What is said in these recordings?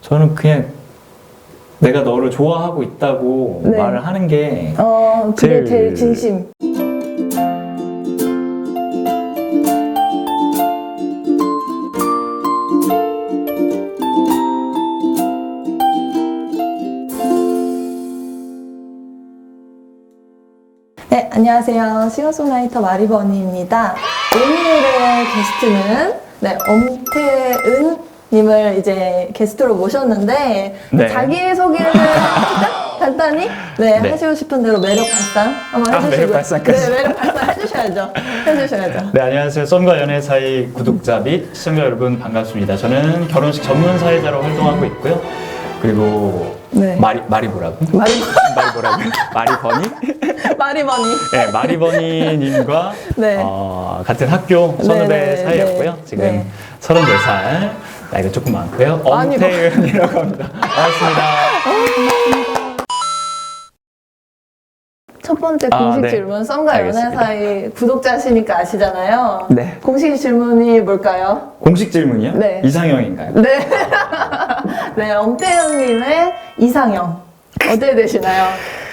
저는 그냥 내가 너를 좋아하고 있다고 네. 말을 하는 게 어, 그게 제일- 제일 진심. 안녕하세요. 싱어송라이터 마리버니입니다. 오늘의 게스트는 네, 엄태은 님을 이제 게스트로 모셨는데 네. 자기 소개를 간단히 네, 네. 하시고 싶은 대로 매력 발산 한번 아, 해주시고 매력 발산까지. 네, 매력 발산 해주셔야죠. 해주셔야죠. 네 안녕하세요 썸과 연애 사이 구독자 및 시청자 여러분 반갑습니다 저는 결혼식 전문 사회자로 활동하고 있고요 그리고 네. 마리 마리 뭐라고 마리 마리 뭐라고 마리버니 마리버니. 네 마리버니님과 네. 어, 같은 학교 선후배 네, 네, 사이였고요 네. 지금 네. 34살 나이가 조금 많고요 뭐. 엄태은이라고 합니다 반갑습니다 첫 번째 아, 공식 네. 질문 썸과 연애 알겠습니다. 사이 구독자시니까 아시잖아요. 네. 공식 질문이 뭘까요? 공식 질문이요? 네. 이상형인가요? 네. 네, 엄태현님의 이상형. 어떻게 되시나요?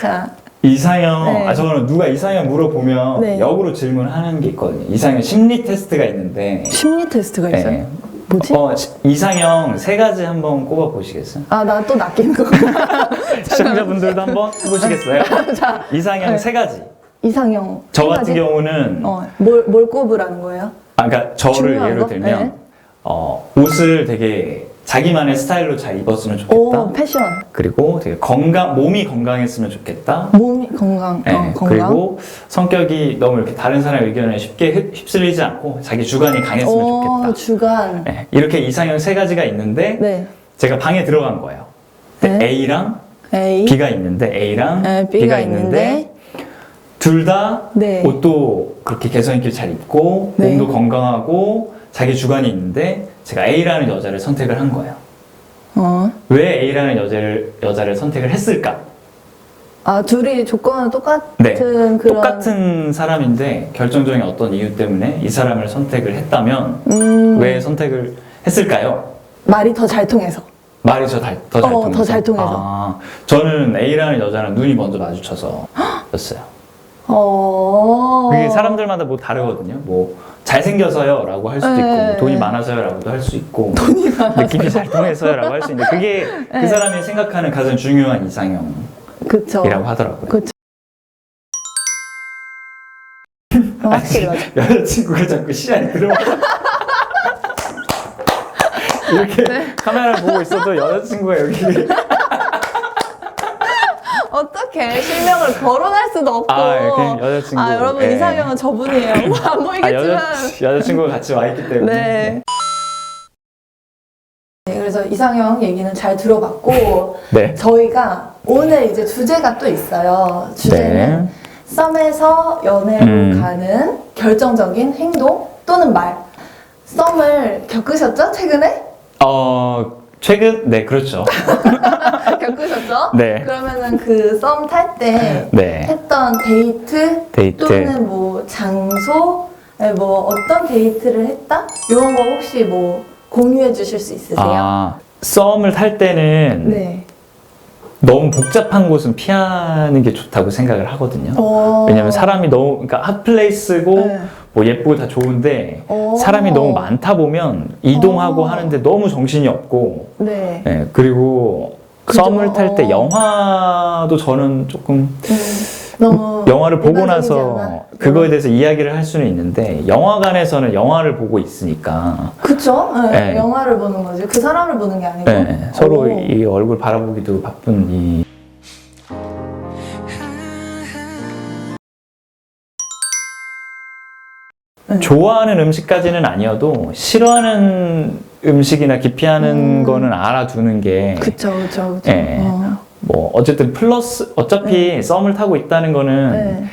자, 이상형, 네. 아, 저는 누가 이상형 물어보면 네. 역으로 질문하는 게 있거든요. 이상형 심리 테스트가 있는데. 심리 테스트가 있어요. 네. 뭐지? 어, 시- 이상형 세 가지 한번 꼽아 보시겠어요? 아, 나 또 낚이는 거구나. 시청자분들도 한번 해보시겠어요? 자, 이상형 네. 세 가지. 이상형. 저세 같은 가지? 경우는, 어, 뭘, 뭘 꼽으라는 거예요? 아, 그러니까 저를 중요한 예로 거? 들면, 네. 어, 옷을 되게 자기만의 스타일로 잘 입었으면 좋겠다. 오, 패션. 그리고 되게 건강, 몸이 건강했으면 좋겠다. 몸이 건강. 네, 어, 건강. 그리고 성격이 너무 이렇게 다른 사람의 의견에 쉽게 휩- 휩쓸리지 않고 자기 주관이 강했으면 오, 좋겠다. 주간. 네, 이렇게 이상형 세 가지가 있는데 네. 제가 방에 들어간 거예요. 근데 네. A랑 A. B가 있는데 A랑 네, B가, 있는데 둘 다 네. 옷도 그렇게 개성 있게 잘 입고 네. 몸도 건강하고 자기 주관이 있는데 제가 A라는 여자를 선택을 한 거예요. 어. 왜 A라는 여자를 여자를 선택을 했을까? 아, 둘이 조건은 똑같은 네. 그런. 똑같은 사람인데 결정적인 어떤 이유 때문에 이 사람을 선택을 했다면 음, 왜 선택을 했을까요? 말이 더 잘 통해서. 말이 더잘 더 잘 어, 통해서. 더 잘 통해서. 아, 저는 A라는 여자랑 눈이 먼저 마주쳐서 였어요. 어. 그게 사람들마다 뭐 다르거든요. 뭐 잘생겨서요 라고 할 수도 있고 네. 뭐 돈이 많아서요 라고도 할 수 있고 느낌이 잘 통해서요 라고 할 수 있는데 그게 네. 그 사람이 생각하는 가장 중요한 이상형이라고. 하더라고요. 그쵸. 어, 맞아. 여자친구가 자꾸 시야에 들어와. 이렇게 네. 카메라를 보고 있어도 여자친구가 여기 어떻게 실명을 거론할 수도 없고. 아, 예, 그냥 여자친구. 아, 여러분 예. 이상형은 저분이에요. 뭐안 아, 보이겠지만. 여자, 여자친구가 같이 와 있기 때문에 네. 네, 그래서 이상형 얘기는 잘 들어봤고 네. 저희가 오늘 이제 주제가 또 있어요. 주제는 네. 썸에서 연애로 음. 가는 결정적인 행동 또는 말. 썸을 겪으셨죠? 최근에? 어 최근 네 그렇죠. 겪으셨죠? 네. 그러면은 그 썸 탈 때 네. 했던 데이트, 데이트. 또는 뭐 장소, 에, 뭐 어떤 데이트를 했다? 이런 거 혹시 뭐 공유해 주실 수 있으세요? 아 썸을 탈 때는 네. 너무 복잡한 곳은 피하는 게 좋다고 생각을 하거든요. 어. 왜냐면 사람이 너무 그러니까 핫플레이스고 네. 뭐 예쁘고 다 좋은데 어. 사람이 너무 많다 보면 이동하고 어. 하는데 너무 정신이 없고 네. 예, 그리고 그죠. 썸을 탈 때 어. 영화도 저는 조금 음, 너무 영화를 보고 일반적이지 나서 않아? 그거에 대해서 이야기를 할 수는 있는데 영화관에서는 영화를 보고 있으니까 그쵸? 네, 네. 영화를 보는 거지. 그 사람을 보는 게 아니고. 예, 서로 오. 이 얼굴 바라보기도 바쁜 이 네. 좋아하는 음식까지는 아니어도 싫어하는 음식이나 기피하는 음. 거는 알아두는 게 그쵸, 그쵸, 그쵸. 예. 어. 뭐 어쨌든 플러스 어차피 썸을 타고 있다는 거는 네.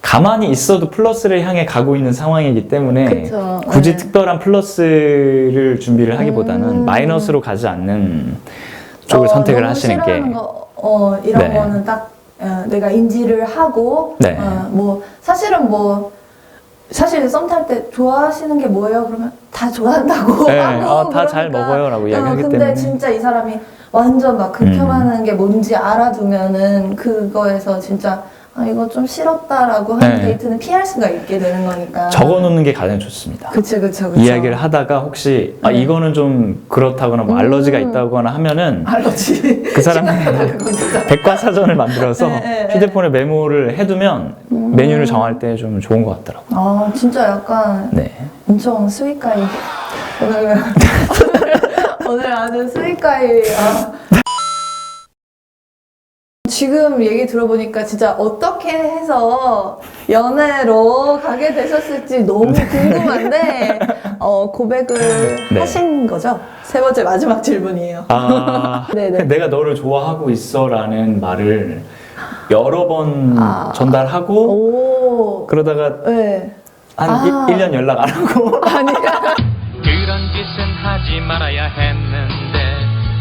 가만히 있어도 플러스를 향해 가고 있는 상황이기 때문에 그쵸. 굳이 네. 특별한 플러스를 준비를 하기보다는 음. 마이너스로 가지 않는 쪽을 어, 선택을 하시는 게 거, 어, 이런 네. 거는 딱 어, 내가 인지를 하고 네. 어, 뭐 사실은 뭐 사실 썸 탈 때 좋아하시는 게 뭐예요? 그러면 다 좋아한다고 네, 하고 아, 다 잘 그러니까. 먹어요라고 이야기하기 근데 때문에. 진짜 이 사람이 완전 막 극혐하는 음. 게 뭔지 알아두면은 그거에서 진짜 아 이거 좀 싫었다라고 하는 네. 데이트는 피할 수가 있게 되는 거니까. 적어놓는 게 가장 좋습니다. 그치 그치 그치. 이야기를 하다가 혹시 아 네. 이거는 좀 그렇다거나 뭐 음. 알러지가 있다거나 하면은 알러지. 그 사람. 백과사전을 만들어서 네, 네, 네. 휴대폰에 메모를 해두면 음. 메뉴를 정할 때 좀 좋은 것 같더라고요. 아 진짜 약간 네. 엄청 스윗가이. 오늘 오늘 아주 스윗가이. 아. 지금 얘기 들어보니까 진짜 어떻게 해서 연애로 가게 되셨을지 너무 궁금한데 어, 고백을 네. 하신 거죠? 세 번째 마지막 질문이에요. 아, 네네. 내가 너를 좋아하고 있어라는 말을 여러 번 아. 전달하고 오. 그러다가 네. 한 아. 일 1년 연락 안 하고 아니야. 그런 짓은 하지 말아야 했는데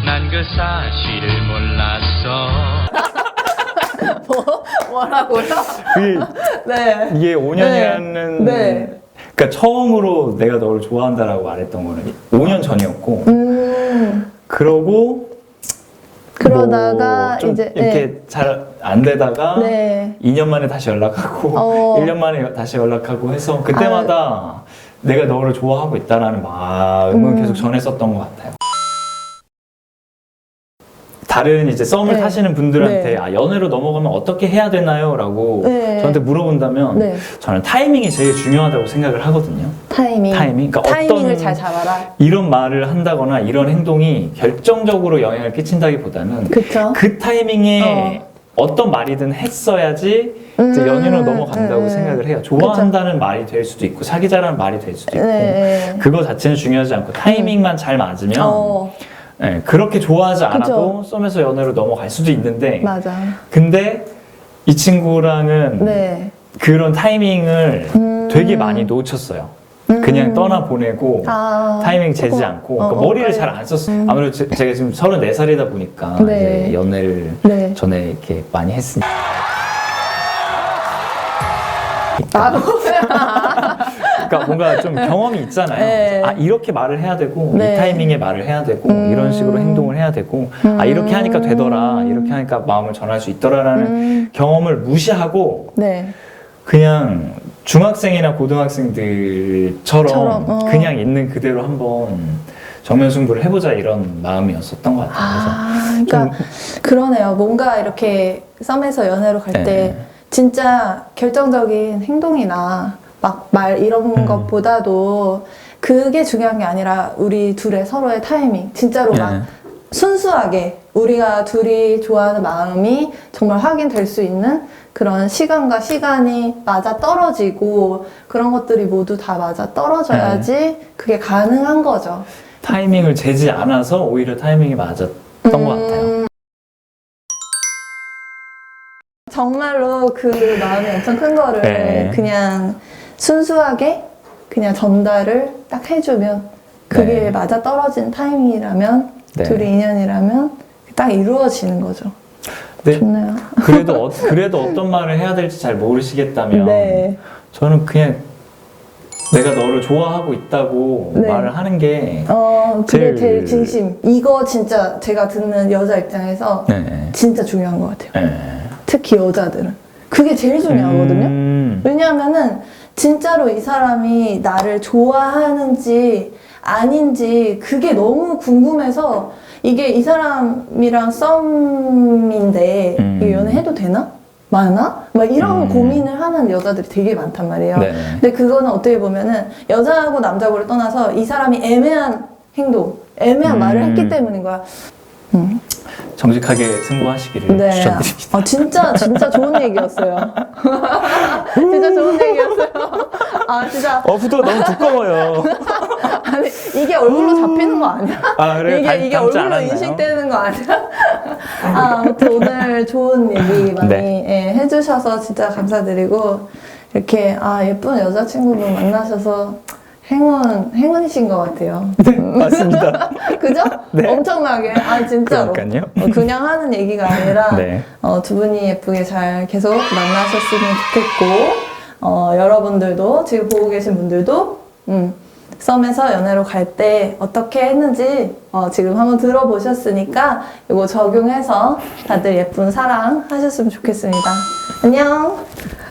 난 그 사실을 몰랐어 뭐 뭐라고요? 그게 네. 이게 5년이라는 네. 그러니까 처음으로 내가 너를 좋아한다라고 말했던 거는 5년 전이었고 음. 그러고 그러다가 뭐좀 이제 이렇게 잘안 되다가 네. 2년 만에 다시 연락하고 어. 1년 만에 다시 연락하고 해서 그때마다 내가 너를 좋아하고 있다라는 마음은 음. 계속 전했었던 것 같아요. 다른 이제 썸을 네. 타시는 분들한테 네. 아, 연애로 넘어가면 어떻게 해야 되나요? 라고 네. 저한테 물어본다면 네. 저는 타이밍이 제일 중요하다고 생각을 하거든요. 타이밍. 타이밍. 그러니까 타이밍을 어떤- 잘 잡아라. 이런 말을 한다거나 이런 행동이 결정적으로 영향을 끼친다기보다는 그쵸? 그 타이밍에 어. 떤 말이든 했어야지 음, 연인으로 넘어간다고 음, 생각을 해요. 좋아한다는 말이 될 수도 있고 사귀자라는 말이 될 수도 있고 네. 그거 자체는 중요하지 않고 타이밍만 잘 맞으면 어, 예, 그렇게 좋아하지 않아도 썸에서 연애로 넘어갈 수도 있는데 맞아. 근데 이 친구랑은 네. 그런 타이밍을 음. 되게 많이 놓쳤어요. 그냥 떠나 보내고 아, 타이밍 재지 않고 어, 그러니까 어, 머리를 그래. 잘안 썼어요. 음. 아무래도 제, 가 지금 34살이다 보니까 네. 이제 연애를 네. 전에 이렇게 많이 했으니까 나도. 그러니까 뭔가 좀 경험이 있잖아요. 네. 아 이렇게 말을 해야 되고 네. 이 타이밍에 말을 해야 되고 음. 이런 식으로 행동을 해야 되고 아 이렇게 하니까 되더라 이렇게 하니까 마음을 전할 수 있더라라는 음. 경험을 무시하고 네. 그냥 중학생이나 고등학생들처럼 처럼, 어. 그냥 있는 그대로 한번 정면 승부를 해보자 이런 마음이었었던 것 같아요. 아, 그러니까 그러네요. 뭔가 이렇게 썸에서 연애로 갈때 네. 진짜 결정적인 행동이나 막 말 이런 음. 것보다도 그게 중요한 게 아니라 우리 둘의 서로의 타이밍. 진짜로 막 네. 순수하게 우리가 둘이 좋아하는 마음이 정말 확인될 수 있는 그런 시간과 시간이 맞아 떨어지고 그런 것들이 모두 다 맞아 떨어져야지 네. 그게 가능한 거죠. 타이밍을 재지 않아서 오히려 타이밍이 맞았던 것 같아요. 음. 정말로 그 마음이 엄청 큰 거를 네. 그냥 순수하게 그냥 전달을 딱 해주면 그게 네. 맞아 떨어진 타이밍이라면 네. 둘이 인연이라면 딱 이루어지는 거죠. 근데 좋네요. 그래도 어, 그래도 어떤 말을 해야 될지 잘 모르시겠다면 네. 저는 그냥 내가 너를 좋아하고 있다고 네. 말을 하는 게 어, 그게 제일- 제일 진심. 이거 진짜 제가 듣는 여자 입장에서 네. 진짜 중요한 것 같아요. 네. 특히 여자들은. 그게 제일 중요하거든요. 음, 왜냐하면은 진짜로 이 사람이 나를 좋아하는지 아닌지 그게 너무 궁금해서 이게 이 사람이랑 썸인데 음. 이게 연애해도 되나? 많아? 막 이런 음. 고민을 하는 여자들이 되게 많단 말이에요. 네. 근데 그거는 어떻게 보면은 여자하고 남자고를 떠나서 이 사람이 애매한 행동, 애매한 음. 말을 했기 때문인 거야. 음. 정직하게 승부하시기를 네. 추천드립니다. 아, 진짜, 진짜 좋은 얘기였어요. 진짜 좋은 얘기였어요. 아, 진짜. 어부도 너무 두꺼워요. 아니, 이게 얼굴로 잡히는 거 아니야? 아 그래 이게, 닮- 이게 닮지 얼굴로 않았나요? 인식되는 거 아니야? 아, 아무튼 오늘 좋은 얘기 많이 네. 예, 해주셔서 진짜 감사드리고, 이렇게, 아, 예쁜 여자친구분 만나셔서 행운, 행운이신 것 같아요. 네, 맞습니다. 그죠? 네. 엄청나게. 아, 진짜로. 그러니까요. 어, 그냥 하는 얘기가 아니라, 네. 어, 두 분이 예쁘게 잘 계속 만나셨으면 좋겠고, 어, 여러분들도, 지금 보고 계신 분들도, 음, 썸에서 연애로 갈 때 어떻게 했는지, 어, 지금 한번 들어보셨으니까, 이거 적용해서 다들 예쁜 사랑 하셨으면 좋겠습니다. 안녕!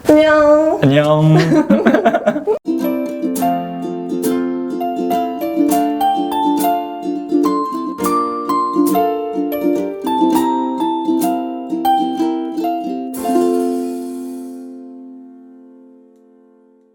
안녕! 안녕.